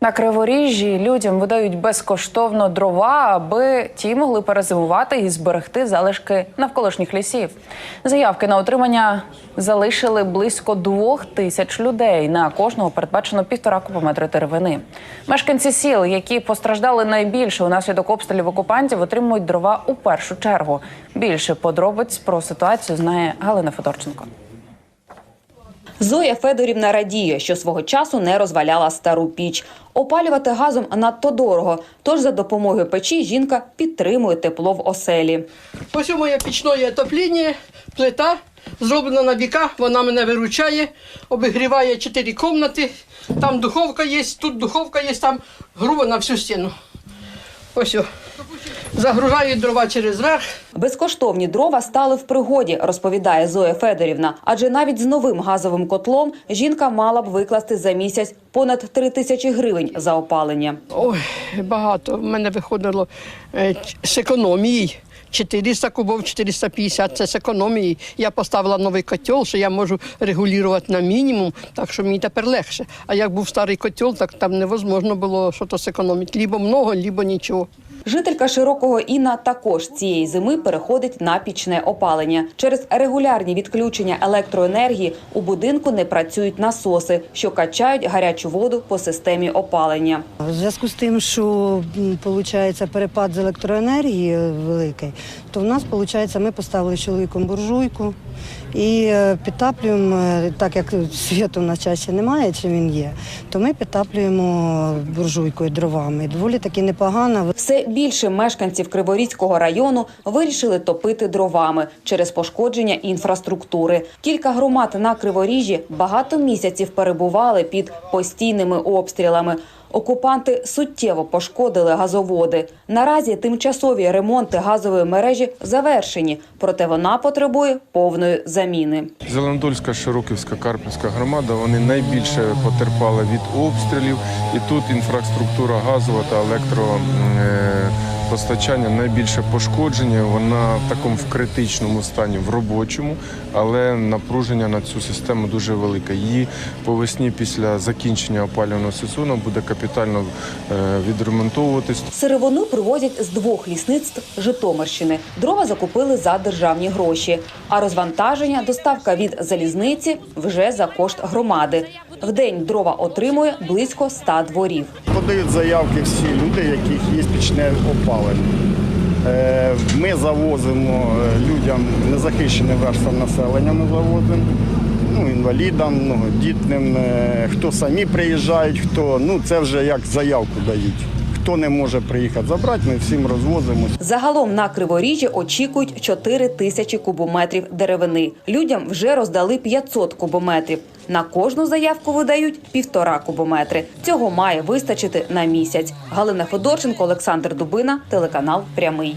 На Криворіжжі людям видають безкоштовно дрова, аби ті могли перезимувати і зберегти залишки навколишніх лісів. Заявки на отримання залишили близько двох тисяч людей. На кожного передбачено півтора кубометри деревини. Мешканці сіл, які постраждали найбільше унаслідок обстрілів окупантів, отримують дрова у першу чергу. Більше подробиць про ситуацію знає Галина Федорченко. Зоя Федорівна радіє, що свого часу не розваляла стару піч. Опалювати газом надто дорого. Тож за допомогою печі жінка підтримує тепло в оселі. Ось моє пічне отоплення, плита зроблена на віка, вона мене виручає, обігріває чотири кімнати, там духовка є, тут духовка є, там груба на всю стіну. Ось о. Загружаю дрова через верх. Безкоштовні дрова стали в пригоді, розповідає Зоя Федорівна. Адже навіть з новим газовим котлом жінка мала б викласти за місяць понад три тисячі гривень за опалення. Ой, багато. В мене виходило е, з економії. 400 кубов, 450 це з економії. Я поставила новий котел, що я можу регулювати на мінімум, так що мені тепер легше. А як був старий котел, так там невозможно було щось зекономити. Лібо много, лібо нічого. Жителька широкого Інна також цієї зими переходить на пічне опалення. Через регулярні відключення електроенергії у будинку не працюють насоси, що качають гарячу воду по системі опалення. В зв'язку з тим, що виходить перепад з електроенергії великий, то в нас виходить, ми поставили з чоловіком буржуйку і е, підтаплюємо, е, так як світу на часі немає, чи він є, то ми підтаплюємо буржуйкою дровами. Доволі таки непогано. Все більше мешканців Криворізького району вирішили топити дровами через пошкодження інфраструктури. Кілька громад на Криворіжжі багато місяців перебували під постійними обстрілами. Окупанти суттєво пошкодили газоводи. Наразі тимчасові ремонти газової мережі завершені, проте вона потребує повної заміни. Зеленодольська, Широківська, Карпівська громада вони найбільше потерпали від обстрілів, і тут інфраструктура газова та Yeah. Електропостачання найбільше пошкодження. Вона в такому в критичному стані, в робочому, але напруження на цю систему дуже велике. Її по весні після закінчення опалювального сезону буде капітально е, відремонтовуватись. Сировину привозять з двох лісництв Житомирщини. Дрова закупили за державні гроші. А розвантаження, доставка від залізниці вже за кошт громади. В день дрова отримує близько ста дворів. Подають заявки всі люди, яких є пічне опалення. Е, Ми завозимо е, людям незахищеним верствам населення, ми завозимо. Ну, інвалідам, многодітним, е, хто самі приїжджають, хто ну це вже як заявку дають. Хто не може приїхати забрати, ми всім розвозимо. Загалом на Криворіжжі очікують 4 тисячі кубометрів деревини. Людям вже роздали 500 кубометрів. На кожну заявку видають півтора кубометри. Цього має вистачити на місяць. Галина Федорченко, Олександр Дубина, телеканал Прямий.